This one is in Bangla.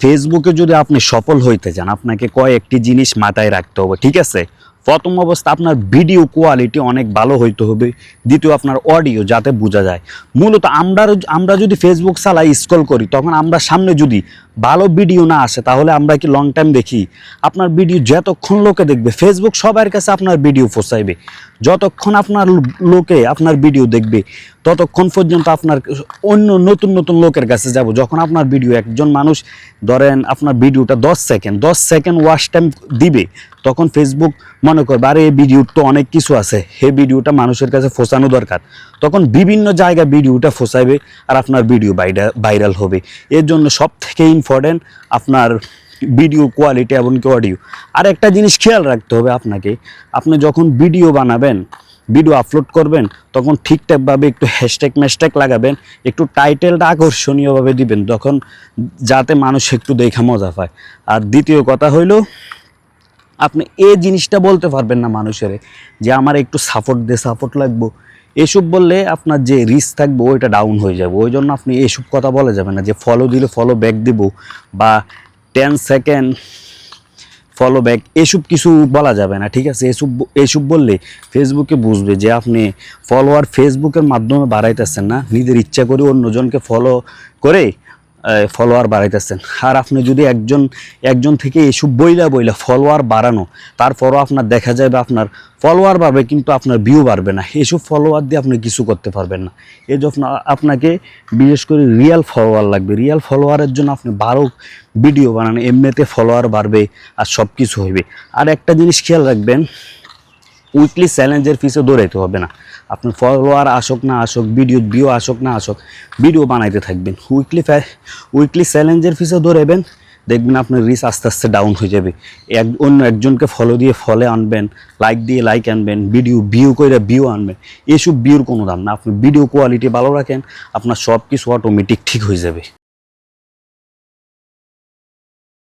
ফেসবুকে যদি আপনি সফল হইতে চান আপনাকে কয়েকটি জিনিস মাথায় রাখতে হবে ঠিক আছে? প্রথম অবস্থা আপনার ভিডিও কোয়ালিটি অনেক ভালো হইতে হবে। দ্বিতীয়, আপনার অডিও যাতে বোঝা যায়। মূলত আমরা আমরা যদি ফেসবুক চালাই স্ক্রল করি, তখন আমরা সামনে যদি ভালো ভিডিও না আসে, তাহলে আমরা কি লং টাইম দেখি? আপনার ভিডিও যতক্ষণ লোকে দেখবে ফেসবুক সবার কাছে আপনার ভিডিও পৌঁছাইবে। যতক্ষণ আপনার লোকে আপনার ভিডিও দেখবে, ততক্ষণ পর্যন্ত আপনার অন্য নতুন নতুন লোকের কাছে যাব। যখন আপনার ভিডিও একজন মানুষ, ধরেন আপনার ভিডিওটা দশ সেকেন্ড দশ সেকেন্ড ওয়াচ টাইম দিবে, তখন ফেসবুক মনে করবে, আরে এই ভিডিওর তো অনেক কিছু আছে, এই ভিডিওটা মানুষের কাছে ফোসানো দরকার। তখন বিভিন্ন জায়গায় ভিডিওটা ফোসাইবে আর আপনার ভিডিও ভাইরাল হবে। এর জন্য সব থেকে ইম্পর্টেন্ট আপনার ভিডিও কোয়ালিটি এবং অডিও আর একটা জিনিস খেয়াল রাখতে হবে আপনাকে, আপনি যখন ভিডিও বানাবেন ভিডিও আপলোড করবেন, তখন ঠিকঠাকভাবে একটু হ্যাশট্যাগ ম্যাশট্যাগ লাগাবেন, একটু টাইটেলটা আকর্ষণীয়ভাবে দিবেন, তখন যাতে মানুষ একটু দেখা মজা পায়। আর দ্বিতীয় কথা হইল আপনি এই জিনিসটা বলতে পারবেন না মানুষের যে আমার একটু সাপোর্ট দে সাপোর্ট লাগবো। এসব বললে আপনার যে রিস্ক থাকবে, ওইটা ডাউন হয়ে যাবে। ওই জন্য আপনি এসব কথা বলা যাবে না যে ফলো দিলে ফলো ব্যাক দিব বা টেন সেকেন্ড ফলো ব্যাক এসব কিছু বলা যাবে না, ঠিক আছে? এসব এসব বললে ফেসবুকে বুঝবে যে আপনি ফলোয়ার ফেসবুকের মাধ্যমে বাড়াইতেছেন না। নিজের ইচ্ছা করে অন্যজনকে ফলো করে ফলোয়ার বাড়াইতেছেন। আর আপনি যদি একজন একজন থেকে এসব বইলা বইলা ফলোয়ার বাড়ানো, তারপরও আপনার দেখা যাবে আপনার ফলোয়ার বাড়বে কিন্তু আপনার ভিউ বাড়বে না। এসব ফলোয়ার দিয়ে আপনি কিছু করতে পারবেন না। এই যখন আপনাকে বিশেষ করে রিয়েল ফলোয়ার লাগবে। রিয়েল ফলোয়ারের জন্য আপনি বারো ভিডিও বানান, এমনিতে ফলোয়ার বাড়বে আর সব কিছু হইবে। আর একটা জিনিস খেয়াল রাখবেন উইকলি চ্যালেঞ্জের পিছে দৌড়াইতে হবে না। আপনি ফলোয়ার আসুক না আসুক ভিডিও ভিউ আসুক না আসুক ভিডিও বানাইতে থাকবেন। উইকলি উইকলি চ্যালেঞ্জের পিছে দৌড়াবেন দেখবেন আপনার রিচ আস্তে আস্তে ডাউন হয়ে যাবে। এক অন্য একজনকে ফলো দিয়ে ফলে আনবেন লাইক দিয়ে লাইক আনবেন ভিডিও ভিউ করে ভিউ আনবেন, এসব ভিউর কোনো দাম না। আপনি ভিডিও কোয়ালিটি ভালো রাখেন, আপনার সব কিছু অটোমেটিক ঠিক হয়ে যাবে।